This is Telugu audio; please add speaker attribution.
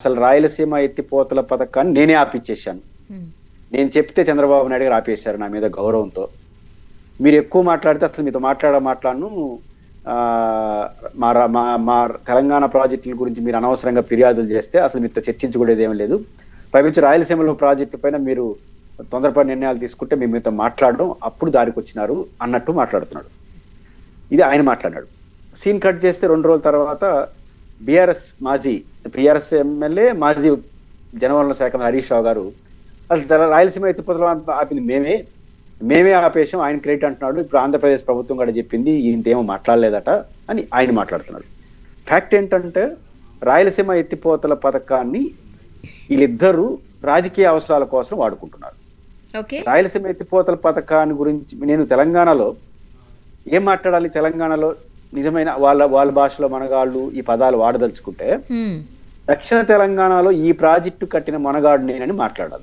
Speaker 1: అసలు రాయలసీమ ఎత్తిపోతల పథకాన్ని నేనే ఆపిచ్చేసాను. నేను చెప్తే చంద్రబాబు నాయుడు గారు ఆపేశారు నా మీద గౌరవంతో. మీరు ఎక్కువ మాట్లాడితే అసలు మీతో మాట్లాడ మాట్లాడను. ఆ, మా రా- మా మా తెలంగాణ ప్రాజెక్టుల గురించి మీరు అనవసరంగా ఫిర్యాదులు చేస్తే అసలు మీతో చర్చించుకునేది ఏం లేదు. పైపించి రాయలసీమలో ప్రాజెక్టు పైన మీరు తొందరపడి నిర్ణయాలు తీసుకుంటే మేము మీతో మాట్లాడడం అప్పుడు దారికి వచ్చినారు అన్నట్టు మాట్లాడుతున్నాడు. ఇది ఆయన మాట్లాడాడు సీన్ కట్ చేస్తే రెండు రోజుల తర్వాత బీఆర్ఎస్ మాజీ బీఆర్ఎస్ ఎమ్మెల్యే మాజీ జనవనరుల శాఖ హరీష్ రావు గారు అసలు రాయలసీమ ఎత్తిపోతలు ఆపింది మేమే. మేమే ఆపేసాం ఆయన క్రెడిట్ అంటున్నాడు ఇప్పుడు ఆంధ్రప్రదేశ్ ప్రభుత్వం కూడా చెప్పింది ఇంతేమో మాట్లాడలేదట అని ఆయన మాట్లాడుతున్నాడు ఫ్యాక్ట్ ఏంటంటే రాయలసీమ ఎత్తిపోతల పథకాన్ని వీళ్ళిద్దరూ రాజకీయ అవసరాల కోసం వాడుకుంటున్నారు. రాయలసీమ ఎత్తిపోతల పథకాన్ని గురించి నేను తెలంగాణలో ఏం మాట్లాడాలి తెలంగాణలో? నిజమైన వాళ్ళ వాళ్ళ భాషలో మనగాళ్ళు ఈ పదాలు వాడదలుచుకుంటే. దక్షిణ తెలంగాణలో ఈ ప్రాజెక్టు కట్టిన మొనగాడు నేనని మాట్లాడాలి.